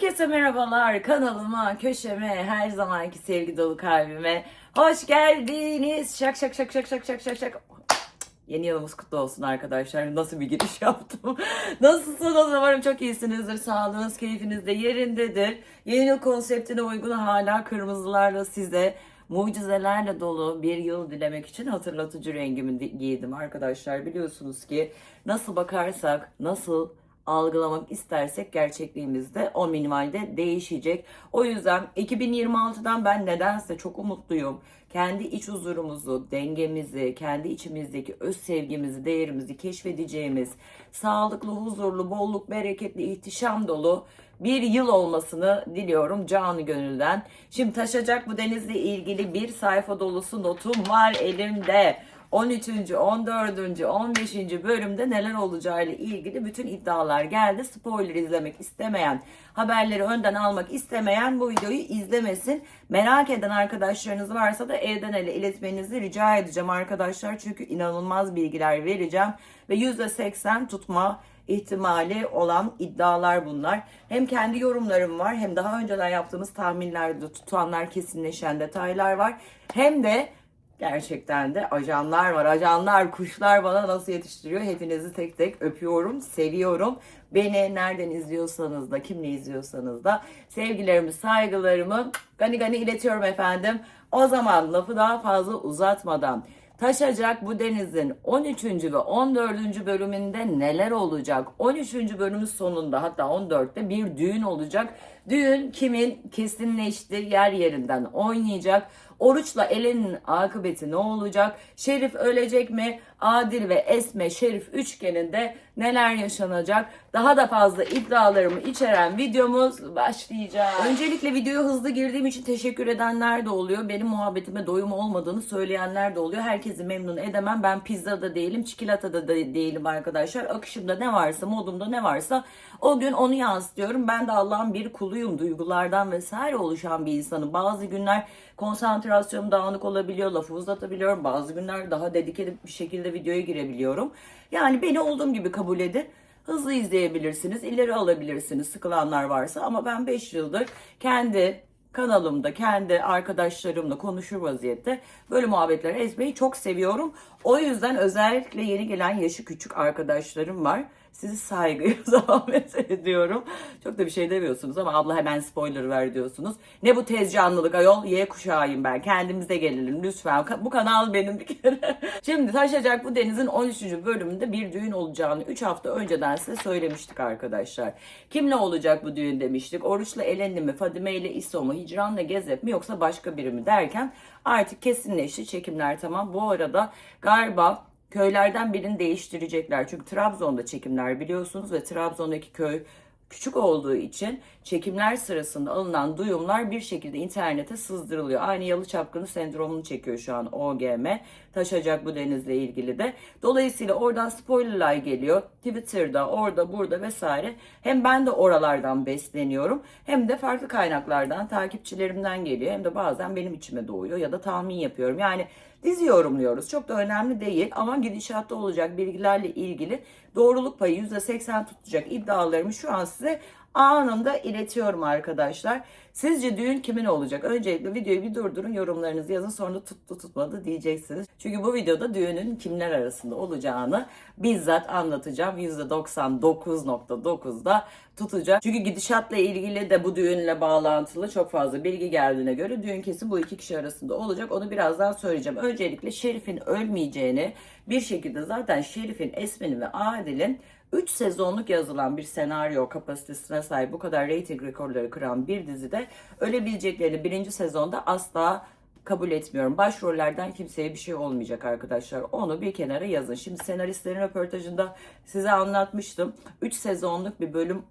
Herkese merhabalar kanalıma, köşeme, her zamanki sevgi dolu kalbime hoş geldiniz. Şak şak şak şak şak şak şak şak. Yeni yılımız kutlu olsun arkadaşlar. Nasıl bir giriş yaptım. Nasılsınız? Umarım çok iyisinizdir. Sağlığınız, keyfiniz de yerindedir. Yeni yıl konseptine uygun hala kırmızılarla size mucizelerle dolu bir yıl dilemek için hatırlatıcı rengimi di- giydim arkadaşlar. Biliyorsunuz ki nasıl bakarsak, nasıl algılamak istersek gerçekliğimizde o minimalde değişecek. O yüzden 2026'dan ben nedense çok umutluyum. Kendi iç huzurumuzu, dengemizi, kendi içimizdeki öz sevgimizi, değerimizi keşfedeceğimiz sağlıklı, huzurlu, bolluk, bereketli, ihtişam dolu bir yıl olmasını diliyorum canı gönülden. Şimdi taşacak bu denizle ilgili bir sayfa dolusu notum var elimde. 13. 14. 15. bölümde neler olacağıyla ilgili bütün iddialar geldi. Spoiler izlemek istemeyen, haberleri önden almak istemeyen bu videoyu izlemesin. Merak eden arkadaşlarınız varsa da evden ele iletmenizi rica edeceğim arkadaşlar. Çünkü inanılmaz bilgiler vereceğim ve %80 tutma ihtimali olan iddialar bunlar. Hem kendi yorumlarım var hem daha önceden yaptığımız tahminlerde tutanlar kesinleşen detaylar var. Hem de Gerçekten de ajanlar var. Ajanlar, kuşlar bana nasıl yetiştiriyor? Hepinizi tek tek öpüyorum, seviyorum. Beni nereden izliyorsanız da, kimle izliyorsanız da sevgilerimi, saygılarımı gani gani iletiyorum efendim. O zaman lafı daha fazla uzatmadan Taşacak bu denizin 13. ve 14. bölümünde neler olacak? 13. bölümün sonunda hatta 14'te bir düğün olacak. Düğün kimin kesinleşti yer yerinden oynayacak. Oruçla Elen'in akıbeti ne olacak? Şerif ölecek mi? Adil ve Esme Şerif üçgeninde neler yaşanacak? Daha da fazla iddialarımı içeren videomuz başlayacak. Öncelikle videoya hızlı girdiğim için teşekkür edenler de oluyor. Benim muhabbetime doyum olmadığını söyleyenler de oluyor. Herkesi memnun edemem. Ben pizza da değilim, çikolata da değilim arkadaşlar. Akışımda ne varsa, modumda ne varsa o gün onu yansıtıyorum. Ben de Allah'ın bir kuluyum. Duygulardan vesaire oluşan bir insanım. Bazı günler konsantrasyonum dağınık olabiliyor, lafı uzatabiliyorum. Bazı günler daha dedikeli bir şekilde videoya girebiliyorum. Yani beni olduğum gibi kabul edin. Hızlı izleyebilirsiniz, ileri alabilirsiniz sıkılanlar varsa ama ben 5 yıldır kendi kanalımda, kendi arkadaşlarımla konuşur vaziyette böyle muhabbetler etmeyi çok seviyorum. O yüzden özellikle yeni gelen yaşı küçük arkadaşlarım var. Sizi saygıyla zahmet ediyorum. Çok da bir şey demiyorsunuz ama abla hemen spoiler ver diyorsunuz. Ne bu tez canlılık ayol? Y kuşağıyım ben. Kendimize gelelim lütfen. Bu kanal benim bir kere. Şimdi taşacak bu denizin 13. bölümünde bir düğün olacağını 3 hafta önceden size söylemiştik arkadaşlar. Kimle olacak bu düğün demiştik. Oruç'la Elenli mi, Fadime ile İso mu, Hicran'la Gezep mi yoksa başka biri mi derken artık kesinleşti. Çekimler tamam. Bu arada galiba köylerden birini değiştirecekler. Çünkü Trabzon'da çekimler biliyorsunuz ve Trabzon'daki köy küçük olduğu için çekimler sırasında alınan duyumlar bir şekilde internete sızdırılıyor. Aynı yalı çapkını sendromunu çekiyor şu an OGM. Taşacak bu denizle ilgili de. Dolayısıyla oradan spoilerlar geliyor. Twitter'da, orada, burada vesaire. Hem ben de oralardan besleniyorum hem de farklı kaynaklardan, takipçilerimden geliyor. Hem de bazen benim içime doğuyor ya da tahmin yapıyorum. Yani dizi yorumluyoruz. Çok da önemli değil ama gidişatta olacak bilgilerle ilgili doğruluk payı %80 tutacak iddialarımı şu an size anında iletiyorum arkadaşlar. Sizce düğün kimin olacak? Öncelikle videoyu bir durdurun yorumlarınızı yazın sonra tuttu tutmadı diyeceksiniz. Çünkü bu videoda düğünün kimler arasında olacağını bizzat anlatacağım. %99.9'da tutacak. Çünkü gidişatla ilgili de bu düğünle bağlantılı çok fazla bilgi geldiğine göre düğün kesin bu iki kişi arasında olacak. Onu birazdan söyleyeceğim. Öncelikle Şerif'in ölmeyeceğini bir şekilde zaten Şerif'in, Esmen'in ve Adil'in 3 sezonluk yazılan bir senaryo kapasitesine sahip bu kadar reyting rekorları kıran bir dizide ölebileceklerini birinci sezonda asla kabul etmiyorum. Başrollerden kimseye bir şey olmayacak arkadaşlar. Onu bir kenara yazın. Şimdi senaristlerin röportajında size anlatmıştım. 3 sezonluk bir bölüm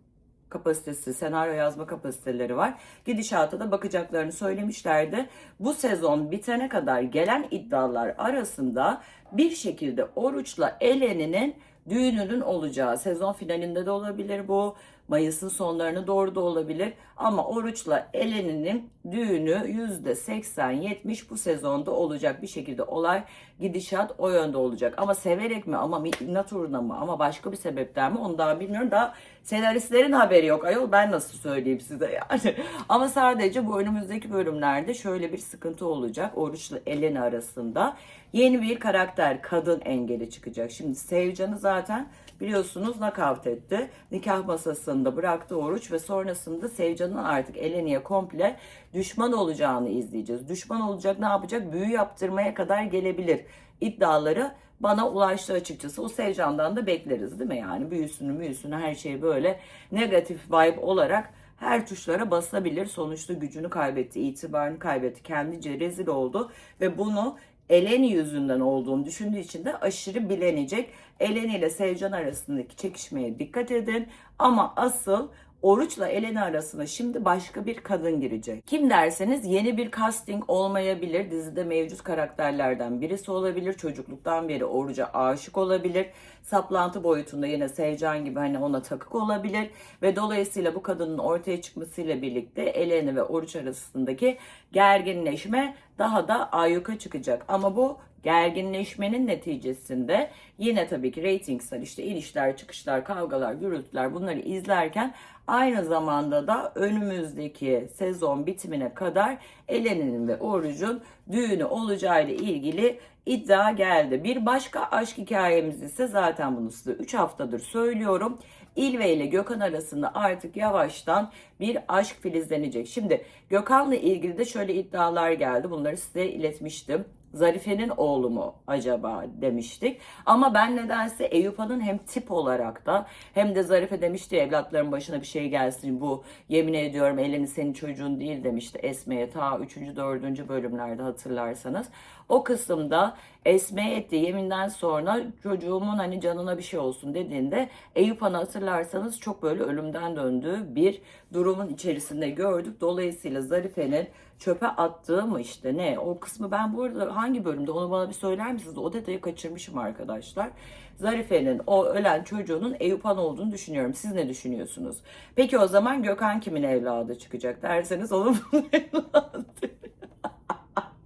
kapasitesi, senaryo yazma kapasiteleri var. Gidişata da bakacaklarını söylemişlerdi. Bu sezon bitene kadar gelen iddialar arasında bir şekilde Oruç'la Eleni'nin düğününün olacağı sezon finalinde de olabilir bu. Mayıs'ın sonlarına doğru da olabilir. Ama Oruç'la Eleni'nin düğünü %80-70 bu sezonda olacak bir şekilde olay gidişat o yönde olacak. Ama severek mi ama minnet uğruna mı ama başka bir sebepten mi onu daha bilmiyorum. Daha Senaristlerin haberi yok ayol ben nasıl söyleyeyim size yani. Ama sadece bu önümüzdeki bölümlerde şöyle bir sıkıntı olacak. Oruç'la Elena arasında yeni bir karakter kadın engeli çıkacak. Şimdi Sevcan'ı zaten biliyorsunuz nakavt etti. Nikah masasında bıraktı Oruç ve sonrasında Sevcan'ın artık Eleni'ye komple düşman olacağını izleyeceğiz. Düşman olacak ne yapacak? Büyü yaptırmaya kadar gelebilir iddiaları bana ulaştı açıkçası. O Sevcan'dan da bekleriz değil mi yani? Büyüsünü büyüsünü her şeyi böyle negatif vibe olarak her tuşlara basabilir. Sonuçta gücünü kaybetti, itibarını kaybetti, kendince rezil oldu ve bunu Eleni yüzünden olduğunu düşündüğü için de aşırı bilenecek. Eleni ile Sevcan arasındaki çekişmeye dikkat edin. Ama asıl Oruç'la Eleni arasına şimdi başka bir kadın girecek. Kim derseniz yeni bir casting olmayabilir. Dizide mevcut karakterlerden birisi olabilir. Çocukluktan beri Oruç'a aşık olabilir. Saplantı boyutunda yine Sevcan gibi hani ona takık olabilir. Ve dolayısıyla bu kadının ortaya çıkmasıyla birlikte Eleni ve Oruç arasındaki gerginleşme daha da ayyuka çıkacak. Ama bu gerginleşmenin neticesinde yine tabii ki reytingsler işte inişler çıkışlar kavgalar gürültüler bunları izlerken aynı zamanda da önümüzdeki sezon bitimine kadar Eleni'nin ve Oruç'un düğünü olacağıyla ilgili iddia geldi. Bir başka aşk hikayemiz ise zaten bunu size 3 haftadır söylüyorum. İlve ile Gökhan arasında artık yavaştan bir aşk filizlenecek. Şimdi Gökhan'la ilgili de şöyle iddialar geldi. Bunları size iletmiştim. Zarife'nin oğlu mu acaba demiştik. Ama ben nedense Eyüp'a'nın hem tip olarak da hem de Zarife demişti evlatların başına bir şey gelsin bu yemin ediyorum elini senin çocuğun değil demişti Esme'ye ta 3. 4. bölümlerde hatırlarsanız. O kısımda Esme etti yeminden sonra çocuğumun hani canına bir şey olsun dediğinde Eyüp Han'ı hatırlarsanız çok böyle ölümden döndüğü bir durumun içerisinde gördük. Dolayısıyla Zarife'nin çöpe attığı mı işte ne o kısmı ben bu arada hangi bölümde onu bana bir söyler misiniz? O detayı kaçırmışım arkadaşlar. Zarife'nin o ölen çocuğunun Eyüp Han olduğunu düşünüyorum. Siz ne düşünüyorsunuz? Peki o zaman Gökhan kimin evladı çıkacak derseniz onun evladı.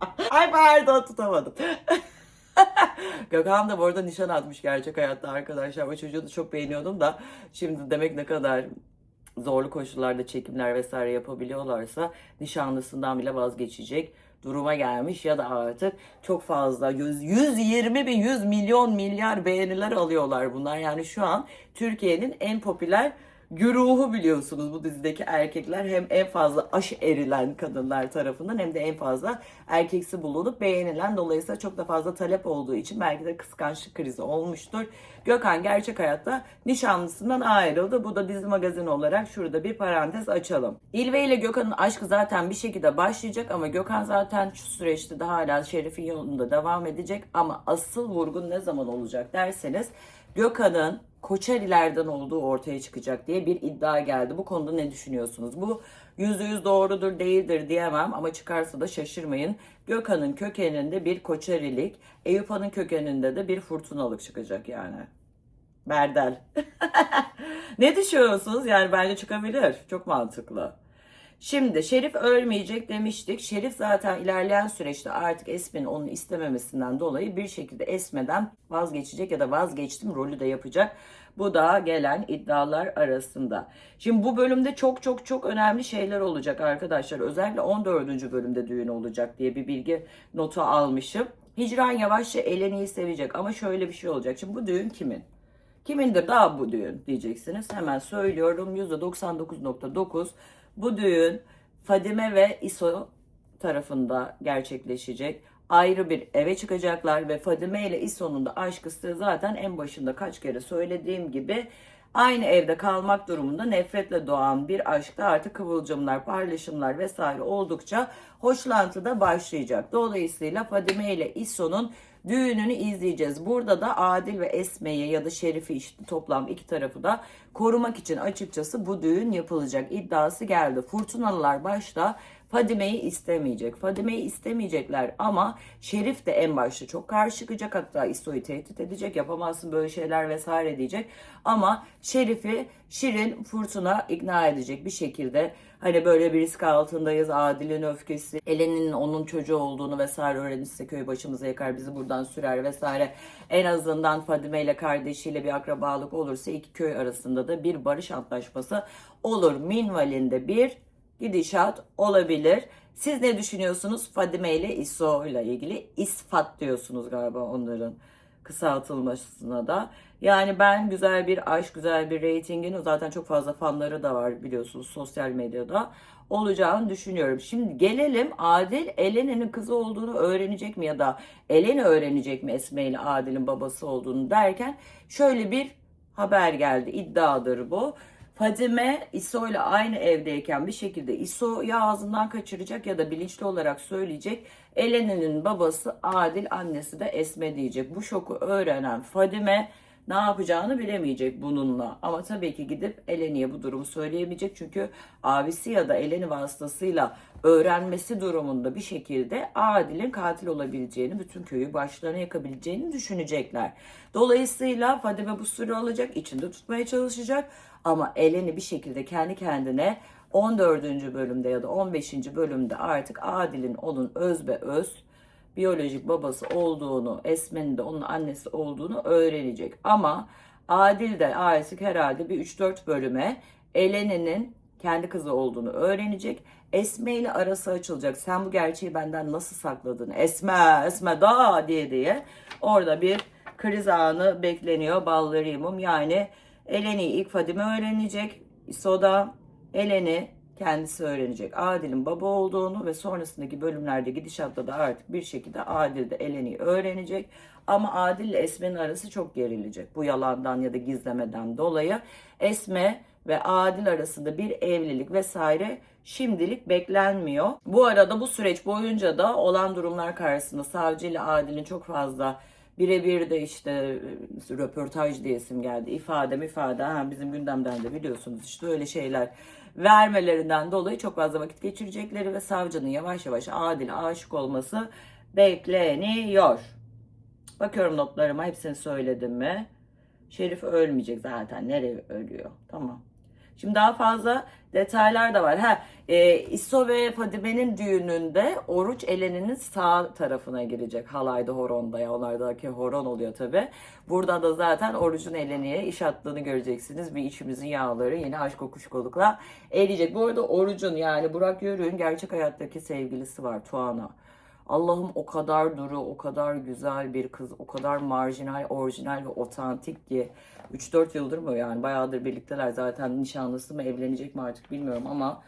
Ay pardon tutamadım. Gökhan da bu arada nişan atmış gerçek hayatta arkadaşlar. O çocuğu da çok beğeniyordum da şimdi demek ne kadar zorlu koşullarda çekimler vesaire yapabiliyorlarsa nişanlısından bile vazgeçecek duruma gelmiş ya da artık çok fazla 100, 120 bin 100 milyon milyar beğeniler alıyorlar bunlar. Yani şu an Türkiye'nin en popüler güruhu biliyorsunuz bu dizideki erkekler hem en fazla aş erilen kadınlar tarafından hem de en fazla erkeksi bulunup beğenilen dolayısıyla çok da fazla talep olduğu için belki de kıskançlık krizi olmuştur. Gökhan gerçek hayatta nişanlısından ayrıldı. Bu da dizi magazin olarak şurada bir parantez açalım. İlve ile Gökhan'ın aşkı zaten bir şekilde başlayacak ama Gökhan zaten şu süreçte de hala Şerif'in yolunda devam edecek ama asıl vurgun ne zaman olacak derseniz Gökhan'ın Koçerilerden olduğu ortaya çıkacak diye bir iddia geldi. Bu konuda ne düşünüyorsunuz? Bu yüzde yüz doğrudur değildir diyemem ama çıkarsa da şaşırmayın. Gökhan'ın kökeninde bir Koçerilik, Eyüphan'ın kökeninde de bir fırtınalık çıkacak yani. Berdel. ne düşünüyorsunuz? Yani bence çıkabilir. Çok mantıklı. Şimdi Şerif ölmeyecek demiştik. Şerif zaten ilerleyen süreçte artık Esme'nin onu istememesinden dolayı bir şekilde Esme'den vazgeçecek ya da vazgeçtim rolü de yapacak. Bu da gelen iddialar arasında. Şimdi bu bölümde çok çok çok önemli şeyler olacak arkadaşlar. Özellikle 14. bölümde düğün olacak diye bir bilgi notu almışım. Hicran yavaşça Eleni'yi sevecek ama şöyle bir şey olacak. Şimdi bu düğün kimin? Kimindir daha bu düğün diyeceksiniz. Hemen söylüyorum %99.9 bu düğün Fadime ve İso tarafında gerçekleşecek. Ayrı bir eve çıkacaklar ve Fadime ile İso'nun da aşkısı zaten en başında kaç kere söylediğim gibi aynı evde kalmak durumunda nefretle doğan bir aşkta artık kıvılcımlar, paylaşımlar vesaire oldukça hoşlantı da başlayacak. Dolayısıyla Fadime ile İso'nun düğününü izleyeceğiz. Burada da Adil ve Esme'yi ya da Şerif'i işte toplam iki tarafı da korumak için açıkçası bu düğün yapılacak iddiası geldi. Fırtınalılar başta Fadime'yi istemeyecek. Fadime'yi istemeyecekler ama Şerif de en başta çok karşı çıkacak. Hatta İso'yu tehdit edecek. Yapamazsın böyle şeyler vesaire diyecek. Ama Şerif'i Şirin Fırtına ikna edecek bir şekilde. Hani böyle bir risk altındayız. Adil'in öfkesi, Elen'in onun çocuğu olduğunu vesaire öğrenirse köy başımıza yakar bizi buradan sürer vesaire. En azından Fadime ile kardeşiyle bir akrabalık olursa iki köy arasında da bir barış antlaşması olur. Minvalinde bir gidişat olabilir. Siz ne düşünüyorsunuz Fadime ile İso ile ilgili? İsfat diyorsunuz galiba onların kısaltılmasına da. Yani ben güzel bir aşk, güzel bir reytingin zaten çok fazla fanları da var biliyorsunuz sosyal medyada olacağını düşünüyorum. Şimdi gelelim Adil Eleni'nin kızı olduğunu öğrenecek mi ya da Eleni öğrenecek mi Esme ile Adil'in babası olduğunu derken şöyle bir haber geldi. iddiadır bu. Fadime İso ile aynı evdeyken bir şekilde İso ya ağzından kaçıracak ya da bilinçli olarak söyleyecek. Eleni'nin babası Adil, annesi de Esme diyecek. Bu şoku öğrenen Fadime ne yapacağını bilemeyecek bununla. Ama tabii ki gidip Eleni'ye bu durumu söyleyemeyecek. Çünkü abisi ya da Eleni vasıtasıyla öğrenmesi durumunda bir şekilde Adil'in katil olabileceğini, bütün köyü başlarına yakabileceğini düşünecekler. Dolayısıyla Fadime bu sürü alacak, içinde tutmaya çalışacak. Ama Eleni bir şekilde kendi kendine 14. bölümde ya da 15. bölümde artık Adil'in onun öz be öz biyolojik babası olduğunu, Esme'nin de onun annesi olduğunu öğrenecek. Ama Adil de artık herhalde bir 3-4 bölüme Eleni'nin kendi kızı olduğunu öğrenecek. Esme ile arası açılacak. Sen bu gerçeği benden nasıl sakladın? Esme, Esme da diye diye. Orada bir kriz anı bekleniyor. Ballarımım yani Eleni ilk Fadime öğrenecek. İsoda Eleni kendisi öğrenecek. Adil'in baba olduğunu ve sonrasındaki bölümlerde gidişatta da artık bir şekilde Adil de Eleni'yi öğrenecek. Ama Adil ile Esme'nin arası çok gerilecek. Bu yalandan ya da gizlemeden dolayı Esme ve Adil arasında bir evlilik vesaire şimdilik beklenmiyor. Bu arada bu süreç boyunca da olan durumlar karşısında savcı ile Adil'in çok fazla birebir de işte e, röportaj diyesim geldi. ifade ifade ha, bizim gündemden de biliyorsunuz işte öyle şeyler vermelerinden dolayı çok fazla vakit geçirecekleri ve savcının yavaş yavaş Adil'e aşık olması bekleniyor. Bakıyorum notlarıma hepsini söyledim mi? Şerif ölmeyecek zaten. Nereye ölüyor? Tamam. Şimdi daha fazla detaylar da var. Ha, e, İso ve Fadime'nin düğününde Oruç Eleni'nin sağ tarafına girecek. Halayda horonda ya onlardaki horon oluyor tabi. Burada da zaten Oruç'un Eleni'ye iş attığını göreceksiniz. Bir içimizin yağları yeni aşk kokuşkolukla eriyecek. Bu arada Oruç'un yani Burak Yörük'ün gerçek hayattaki sevgilisi var Tuana. Allah'ım o kadar duru, o kadar güzel bir kız, o kadar marjinal, orijinal ve otantik ki 3-4 yıldır mı yani bayağıdır birlikteler zaten nişanlısı mı evlenecek mi artık bilmiyorum ama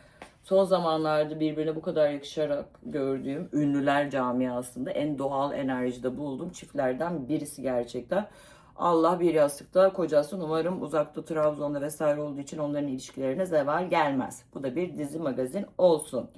son zamanlarda birbirine bu kadar yakışarak gördüğüm ünlüler camiasında en doğal enerjide bulduğum çiftlerden birisi gerçekten. Allah bir yastıkta kocasın. Umarım uzakta Trabzon'da vesaire olduğu için onların ilişkilerine zeval gelmez. Bu da bir dizi magazin olsun.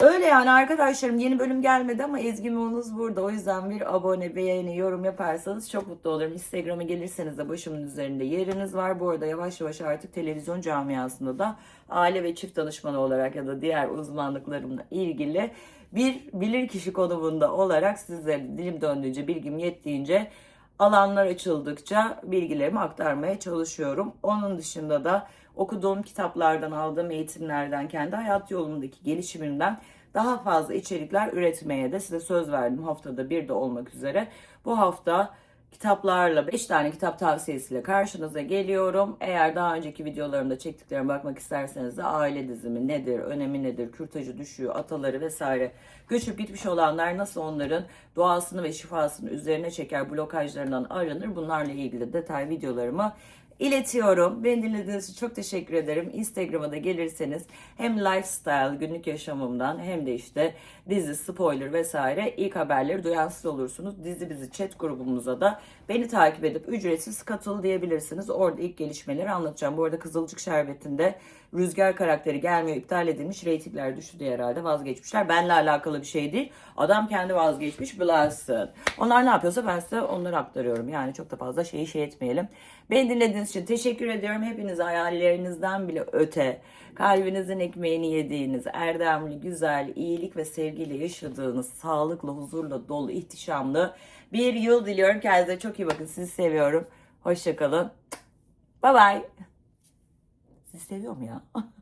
Öyle yani arkadaşlarım yeni bölüm gelmedi ama Ezgi Munuz burada. O yüzden bir abone, beğeni, yorum yaparsanız çok mutlu olurum. Instagram'a gelirseniz de başımın üzerinde yeriniz var. Bu arada yavaş yavaş artık televizyon camiasında da aile ve çift danışmanı olarak ya da diğer uzmanlıklarımla ilgili bir bilirkişi konumunda olarak sizlere dilim döndüğünce, bilgim yettiğince alanlar açıldıkça bilgilerimi aktarmaya çalışıyorum. Onun dışında da okuduğum kitaplardan, aldığım eğitimlerden, kendi hayat yolundaki gelişimimden daha fazla içerikler üretmeye de size söz verdim haftada bir de olmak üzere. Bu hafta kitaplarla 5 tane kitap tavsiyesiyle karşınıza geliyorum. Eğer daha önceki videolarımda çektiklerime bakmak isterseniz de aile dizimi nedir, önemi nedir, kürtajı düşüyor, ataları vesaire göçüp gitmiş olanlar nasıl onların doğasını ve şifasını üzerine çeker, blokajlarından arınır. Bunlarla ilgili detay videolarımı iletiyorum. Beni dinlediğiniz için çok teşekkür ederim. Instagram'a da gelirseniz hem lifestyle, günlük yaşamımdan hem de işte dizi, spoiler vesaire ilk haberleri duyansız olursunuz. Dizi bizi chat grubumuza da beni takip edip ücretsiz katıl diyebilirsiniz. Orada ilk gelişmeleri anlatacağım. Bu arada Kızılcık Şerbeti'nde Rüzgar karakteri gelmiyor, iptal edilmiş. Reytingler düştü diye herhalde vazgeçmişler. Benle alakalı bir şey değil. Adam kendi vazgeçmiş, bilasın. Onlar ne yapıyorsa ben size onları aktarıyorum. Yani çok da fazla şeyi şey etmeyelim. Beni dinlediğiniz için teşekkür ediyorum. Hepiniz hayallerinizden bile öte, kalbinizin ekmeğini yediğiniz, erdemli, güzel, iyilik ve sevgiyle yaşadığınız, sağlıklı, huzurla dolu, ihtişamlı bir yıl diliyorum. Kendinize çok iyi bakın. Sizi seviyorum. Hoşçakalın. Bye bye. Sizi seviyorum ya.